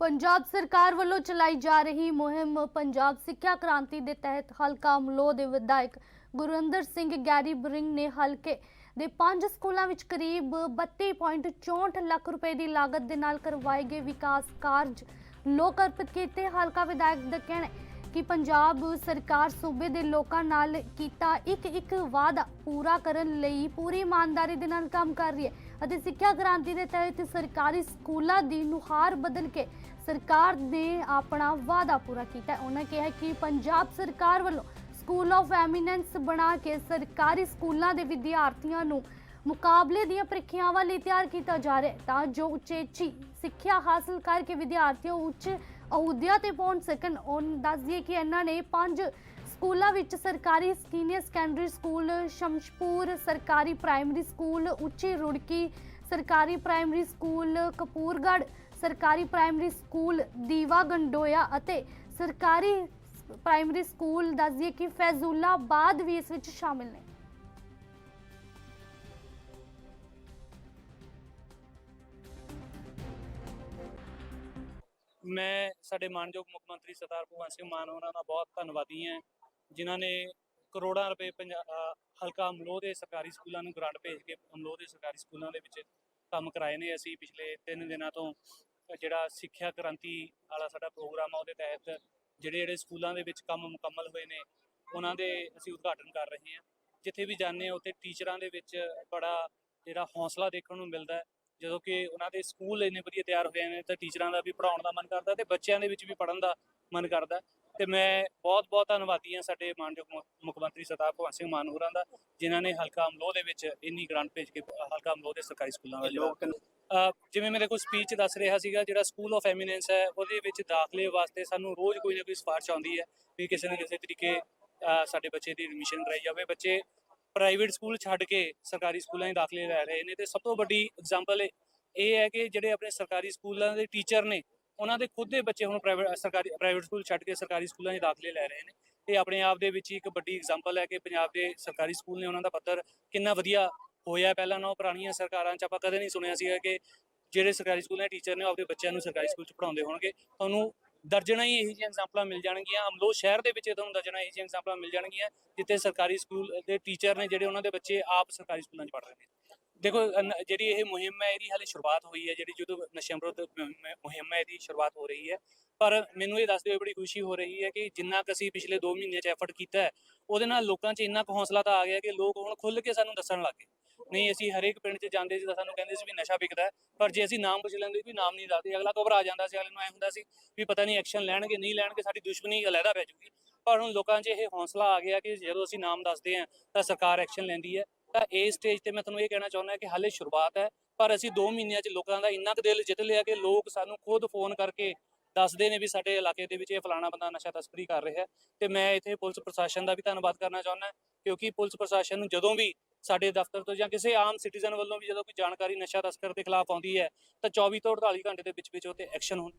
ਪੰਜਾਬ ਸਰਕਾਰ ਵੱਲੋਂ ਚਲਾਈ ਜਾ ਰਹੀ ਮੁਹਿੰਮ ਪੰਜਾਬ ਸਿੱਖਿਆ ਕ੍ਰਾਂਤੀ ਦੇ ਤਹਿਤ ਹਲਕਾ ਅਮਲੋਹ ਦੇ ਵਿਧਾਇਕ ਗੁਰਿੰਦਰ ਸਿੰਘ ਗੈਰੀ ਬਰਿੰਗ ਨੇ ਹਲਕੇ ਦੇ ਪੰਜ ਸਕੂਲਾਂ ਵਿੱਚ ਕਰੀਬ 32.64 ਲੱਖ ਰੁਪਏ ਦੀ ਲਾਗਤ ਦੇ ਨਾਲ ਕਰਵਾਏ ਗਏ ਵਿਕਾਸ ਕਾਰਜ ਲੋਕ ਅਰਪਿਤ ਕੀਤੇ। ਹਲਕਾ ਵਿਧਾਇਕ ਦਾ ਕਹਿਣਾ ਕਿ ਪੰਜਾਬ ਸਰਕਾਰ ਸੂਬੇ ਦੇ ਲੋਕਾਂ ਨਾਲ ਕੀਤਾ ਇੱਕ ਇੱਕ ਵਾਅਦਾ ਪੂਰਾ ਕਰਨ ਲਈ ਪੂਰੀ ਇਮਾਨਦਾਰੀ ਦੇ ਨਾਲ ਕੰਮ ਕਰ ਰਹੀ ਹੈ। ਅਤੇ ਸਿੱਖਿਆ ਕ੍ਰਾਂਤੀ ਦੇ ਤਹਿਤ ਸਰਕਾਰੀ ਸਕੂਲਾਂ ਦੀ ਨੁਹਾਰ ਬਦਲ ਕੇ ਸਰਕਾਰ ਨੇ ਆਪਣਾ ਵਾਅਦਾ ਪੂਰਾ ਕੀਤਾ। ਉਹਨਾਂ ਕਿਹਾ ਕਿ ਪੰਜਾਬ ਸਰਕਾਰ ਵੱਲੋਂ ਸਕੂਲ ਆਫ ਐਮੀਨੈਂਸ ਬਣਾ ਕੇ ਸਰਕਾਰੀ ਸਕੂਲਾਂ ਦੇ ਵਿਦਿਆਰਥੀਆਂ ਨੂੰ ਮੁਕਾਬਲੇ ਦੀਆਂ ਪ੍ਰੀਖਿਆਵਾਂ ਲਈ ਤਿਆਰ ਕੀਤਾ ਜਾ ਰਿਹਾ ਹੈ ਤਾਂ ਜੋ ਉਚੇਚੀ ਸਿੱਖਿਆ ਹਾਸਲ ਕਰਕੇ ਵਿਦਿਆਰਥੀ ਉੱਚ ਅਹੁਦਿਆਂ ਤੇ ਪਹੁੰਚ ਸਕਣ। ਉਹ ਦੱਸ ਕਿ ਇਹਨਾਂ ਨੇ ਪੰਜ ਸਕੂਲਾਂ ਵਿੱਚ ਸਰਕਾਰੀ ਸੀਨੀਅਰ ਸੈਕੰਡਰੀ ਸਕੂਲ ਸ਼ਮਸ਼ਪੂਰ, ਸਰਕਾਰੀ ਪ੍ਰਾਇਮਰੀ ਸਕੂਲ ਉੱਚੀ ਰੁੜਕੀ, ਸਰਕਾਰੀ ਪ੍ਰਾਇਮਰੀ ਸਕੂਲ ਕਪੂਰਗੜ੍ਹ, ਸਰਕਾਰੀ ਪ੍ਰਾਇਮਰੀ ਸਕੂਲ ਦੀਵਾ ਗੰਡੋਇਆ ਅਤੇ ਸਰਕਾਰੀ ਪ੍ਰਾਇਮਰੀ ਸਕੂਲ ਦੱਸ ਕਿ ਫੈਜ਼ੁੱਲਾਬਾਦ ਵੀ ਇਸ ਵਿੱਚ ਸ਼ਾਮਿਲ ਨੇ। ਮੈਂ ਸਾਡੇ ਮਾਨਯੋਗ ਮੁੱਖ ਮੰਤਰੀ ਸਰਦਾਰ ਭਗਵੰਤ ਸਿੰਘ ਮਾਨ ਹੋਰਾਂ ਦਾ ਬਹੁਤ ਧੰਨਵਾਦੀ ਹਾਂ। ਜਿਨ੍ਹਾਂ ਨੇ ਕਰੋੜਾਂ ਰੁਪਏ ਪੰਜਾ- ਹਲਕਾ ਅਮਲੋਹ ਦੇ ਸਰਕਾਰੀ ਸਕੂਲਾਂ ਨੂੰ ਗ੍ਰਾਂਟ ਭੇਜ ਕੇ ਅਮਲੋਹ ਦੇ ਸਰਕਾਰੀ ਸਕੂਲਾਂ ਦੇ ਵਿੱਚ ਕੰਮ ਕਰਾਏ ਨੇ। ਅਸੀਂ ਪਿਛਲੇ 3 ਦਿਨਾਂ ਤੋਂ ਜਿਹੜਾ ਸਿੱਖਿਆ ਕ੍ਰਾਂਤੀ ਵਾਲਾ ਸਾਡਾ ਪ੍ਰੋਗਰਾਮ ਆ, ਉਹਦੇ ਤਹਿਤ ਜਿਹੜੇ ਜਿਹੜੇ ਸਕੂਲਾਂ ਦੇ ਵਿੱਚ ਕੰਮ ਮੁਕੰਮਲ ਹੋਏ ਨੇ, ਉਹਨਾਂ ਦੇ ਅਸੀਂ ਉਦਘਾਟਨ ਕਰ ਰਹੇ ਹਾਂ। ਜਿੱਥੇ ਵੀ ਜਾਂਦੇ ਹਾਂ, ਉੱਥੇ ਟੀਚਰਾਂ ਦੇ ਵਿੱਚ ਬੜਾ ਜਿਹੜਾ ਹੌਸਲਾ ਦੇਖਣ ਨੂੰ ਮਿਲਦਾ ਹੈ। ਜਦੋਂ ਕਿ ਉਹਨਾਂ ਦੇ ਸਕੂਲ ਇੰਨੇ ਵਧੀਆ ਤਿਆਰ ਹੋਏ ਨੇ, ਤਾਂ ਟੀਚਰਾਂ ਦਾ ਵੀ ਪੜਾਉਣ ਦਾ ਮਨ ਕਰਦਾ, ਤੇ ਬੱਚਿਆਂ ਦੇ ਵਿੱਚ ਵੀ ਪੜਨ ਦਾ ਮਨ ਕਰਦਾ। ਤੇ ਮੈਂ ਬਹੁਤ ਬਹੁਤ ਧੰਨਵਾਦੀ ਹਾਂ ਸਾਡੇ ਮਾਨਯੋਗ ਮੁੱਖ- ਮੰਤਰੀ ਸਰਦਾਰ ਭਗਵੰਤ ਸਿੰਘ ਮਾਨ ਹੋਰਾਂ ਦਾ ਜਿਨ੍ਹਾਂ ਨੇ ਹਲਕਾ ਅਮਲੋਹ ਦੇ ਵਿੱਚ ਇੰਨੀ ਗ੍ਰਾਂਟ ਭੇਜ ਕੇ ਹਲਕਾ ਅਮਲੋਹ ਦੇ ਸਰਕਾਰੀ ਸਕੂਲਾਂ ਦਾ ਅਹ ਜਿਵੇਂ ਮੇਰੇ ਕੋਲ ਸਪੀਚ ਦੱਸ ਰਿਹਾ ਸੀਗਾ ਜਿਹੜਾ ਸਕੂਲ ਆਫ ਐਮੀਨੈਂਸ ਹੈ ਉਹਦੇ ਵਿੱਚ ਦਾਖਲੇ ਵਾਸਤੇ ਸਾਨੂੰ ਰੋਜ਼ ਕੋਈ ਨਾ ਕੋਈ ਸਿਫਾਰਿਸ਼ ਆਉਂਦੀ ਹੈ ਵੀ ਕਿਸੇ ਨਾ ਕਿਸੇ ਤਰੀਕੇ ਸਾਡੇ ਬੱਚੇ ਦੀ ਐਡਮਿਸ਼ਨ ਕਰਾਈ ਜਾਵੇ। ਬੱਚੇ ਪ੍ਰਾਈਵੇਟ ਸਕੂਲ ਛੱਡ ਕੇ ਸਰਕਾਰੀ ਸਕੂਲਾਂ 'ਚ ਦਾਖਲੇ ਲੈ ਰਹੇ ਨੇ ਤੇ ਸਭ ਤੋਂ ਵੱਡੀ ਐਗਜ਼ਾਮਪਲ ਇਹ ਹੈ ਕਿ ਜਿਹੜੇ ਆਪਣੇ ਸਰਕਾਰੀ ਸਕੂਲਾਂ ਦੇ ਟੀਚਰ ਨੇ ਉਹਨਾਂ ਦੇ ਖੁਦ ਦੇ ਬੱਚੇ ਹੁਣ ਪ੍ਰਾਈਵੇਟ ਸਰਕਾਰੀ ਪ੍ਰਾਈਵੇਟ ਸਕੂਲ ਛੱਡ ਕੇ ਸਰਕਾਰੀ ਸਕੂਲਾਂ 'ਚ ਦਾਖਲੇ ਲੈ ਰਹੇ ਨੇ। ਇਹ ਆਪਣੇ ਆਪ ਦੇ ਵਿੱਚ ਹੀ ਇੱਕ ਵੱਡੀ ਐਗਜ਼ਾਮਪਲ ਹੈ ਕਿ ਪੰਜਾਬ ਦੇ ਸਰਕਾਰੀ ਸਕੂਲ ਨੇ ਉਹਨਾਂ ਦਾ ਪੱਧਰ ਕਿੰਨਾ ਵਧੀਆ ਹੋਇਆ ਪਹਿਲਾਂ ਨਾ ਪੁਰਾਣੀਆਂ ਸਰਕਾਰਾਂ 'ਚ ਆਪਾਂ ਕਦੇ ਨਹੀਂ ਸੁਣਿਆ ਸੀਗਾ ਕਿ ਜਿਹੜੇ ਸਰਕਾਰੀ ਸਕੂਲਾਂ ਦੇ ਟੀਚਰ ਨੇ ਉਹ ਆਪਣੇ ਬੱਚਿਆਂ ਨੂੰ ਸਰਕਾਰੀ ਸਕੂਲ 'ਚ ਪੜਾਉਂਦੇ ਹੋਣਗੇ। ਤੁਹਾਨੂੰ ਦਰਜਨਾਂ ਹੀ ਇਹੋ ਜਿਹੀਆਂ ਐਗਜ਼ਾਮਪਲਾਂ ਮਿਲ ਜਾਣਗੀਆਂ। ਅਮਲੋਹ ਸ਼ਹਿਰ ਦੇ ਵਿੱਚ ਤੁਹਾਨੂੰ ਦਰਜਨਾਂ ਇਹੋ ਜਿਹੀਆਂ ਐਗਜ਼ਾਮਪਲਾਂ ਮਿਲ ਜਾਣਗੀਆਂ, ਜਿੱਥੇ ਸਰਕਾਰੀ ਸਕੂਲ ਦੇ ਟੀਚਰ ਨੇ ਜਿਹੜੇ ਉਹਨਾਂ ਦੇ ਬੱਚੇ ਆਪ ਸਰਕਾਰੀ ਸਕੂਲਾਂ 'ਚ ਪੜ੍ਹ ਰਹੇ ਨੇ। ਦੇਖੋ, ਅਨ- ਜਿਹੜੀ ਇਹ ਮੁਹਿੰਮ ਹੈ, ਇਹਦੀ ਹਾਲੇ ਸ਼ੁਰੂਆਤ ਹੋਈ ਹੈ, ਜਿਹੜੀ ਜਦੋਂ ਨਸ਼ਿਆਂ ਵਿਰੁੱਧ ਮ- ਮ- ਮੁਹਿੰਮ ਹੈ, ਇਹਦੀ ਸ਼ੁਰੂਆਤ ਹੋ ਰਹੀ ਹੈ। ਪਰ ਮੈਨੂੰ ਇਹ ਦੱਸਦੇ ਹੋਏ ਬੜੀ ਖੁਸ਼ੀ ਹੋ ਰਹੀ ਹੈ ਕਿ ਜਿੰਨਾ ਕੁ ਅਸੀਂ ਪਿਛਲੇ 2 ਮਹੀਨਿਆਂ 'ਚ ਐਫਰਟ ਕੀਤਾ ਹੈ, ਉਹਦੇ ਨਾਲ ਲੋਕਾਂ 'ਚ ਇੰਨਾ ਕੁ ਹੌਸਲਾ ਤਾਂ ਆ ਗਿਆ ਕਿ ਲੋਕ ਹੁਣ ਖੁੱਲ੍ਹ ਕੇ ਸਾਨੂੰ ਦੱਸਣ ਲੱਗ ਗਏ। ਨਹੀਂ, ਅਸੀਂ ਹਰੇਕ ਪਿੰਡ 'ਚ ਜਾਂਦੇ ਸੀ ਤਾਂ ਸਾਨੂੰ ਕਹਿੰਦੇ ਸੀ ਵੀ ਨਸ਼ਾ ਵਿਕਦਾ ਹੈ, ਪਰ ਜੇ ਅਸੀਂ ਨਾਮ ਪੁੱਛ ਲੈਂਦੇ ਵੀ ਨਾਮ ਨਹੀਂ ਦੱਸਦੇ, ਅਗਲਾ ਘਬਰਾ ਜਾਂਦਾ ਸੀ, ਅਗਲੇ ਨੂੰ ਐ ਹੁੰਦਾ ਸੀ ਵੀ ਪਤਾ ਨਹੀਂ ਐਕਸ਼ਨ ਲੈਣਗੇ, ਨਹੀਂ ਲੈਣਗੇ, ਸਾਡੀ ਦੁਸ਼ਮਣੀ ਅਲੱਗਾ ਪੈ ਜੂਗੀ। ਪਰ ਹੁਣ ਲੋਕਾਂ 'ਚ ਇਹ ਹੌਸਲਾ ਆ ਗਿਆ ਕਿ ਜਦੋਂ ਅਸੀਂ ਨਾਮ ਦੱਸਦੇ ਹਾਂ, ਤਾਂ ਸਰਕਾਰ ਐਕਸ਼ਨ ਲੈਂਦੀ ਹੈ। ਤਾਂ ਇਸ ਸਟੇਜ ਤੇ ਮੈਂ ਤੁਹਾਨੂੰ ਇਹ ਕਹਿਣਾ ਚਾਹੁੰਦਾ ਕਿ ਹਾਲੇ ਸ਼ੁਰੂਆਤ ਹੈ, ਪਰ ਅਸੀਂ 2 ਮਹੀਨਿਆਂ 'ਚ ਲੋਕਾਂ ਦਾ ਇੰਨਾ ਕੁ ਦਿਲ ਜਿੱਤ ਲਿਆ ਕਿ ਲੋਕ ਸਾਨੂੰ ਖੁਦ ਫੋਨ ਕਰਕੇ ਦੱਸਦੇ ਨੇ ਵੀ ਸਾਡੇ ਇਲਾਕੇ ਦੇ ਵਿੱਚ ਇਹ ਫਲਾਣਾ ਬੰਦਾ ਨਸ਼ਾ ਤਸਕਰੀ ਕਰ ਰਿਹਾ ਤੇ ਮੈਂ ਇੱਥੇ ਪੁਲਿਸ ਪ੍ਰਸ਼ਾਸਨ ਦਾ ਵੀ ਧੰਨਵਾਦ ਕਰਨਾ ਚਾਹੁੰਦਾ ਕਿਉਂਕਿ ਪੁਲਿਸ ਪ੍ਰਸ਼ਾਸਨ ਨੂੰ ਜਦੋਂ ਵੀ ਸਾਡੇ ਦਫ਼ਤਰ ਤੋਂ ਜਾਂ ਕਿਸੇ ਆਮ ਸਿਟੀਜ਼ਨ ਵੱਲੋਂ ਵੀ ਜਦੋਂ ਕੋਈ ਜਾਣਕਾਰੀ ਨਸ਼ਾ ਤਸਕਰ ਦੇ ਖਿਲਾਫ ਆਉਂਦੀ ਹੈ, ਤਾਂ 24 ਤੋਂ 48 ਘੰਟੇ ਦੇ ਵਿੱਚ ਵਿੱਚ ਉਹ ਤੇ ਐਕਸ਼ਨ ਹੁੰਦਾ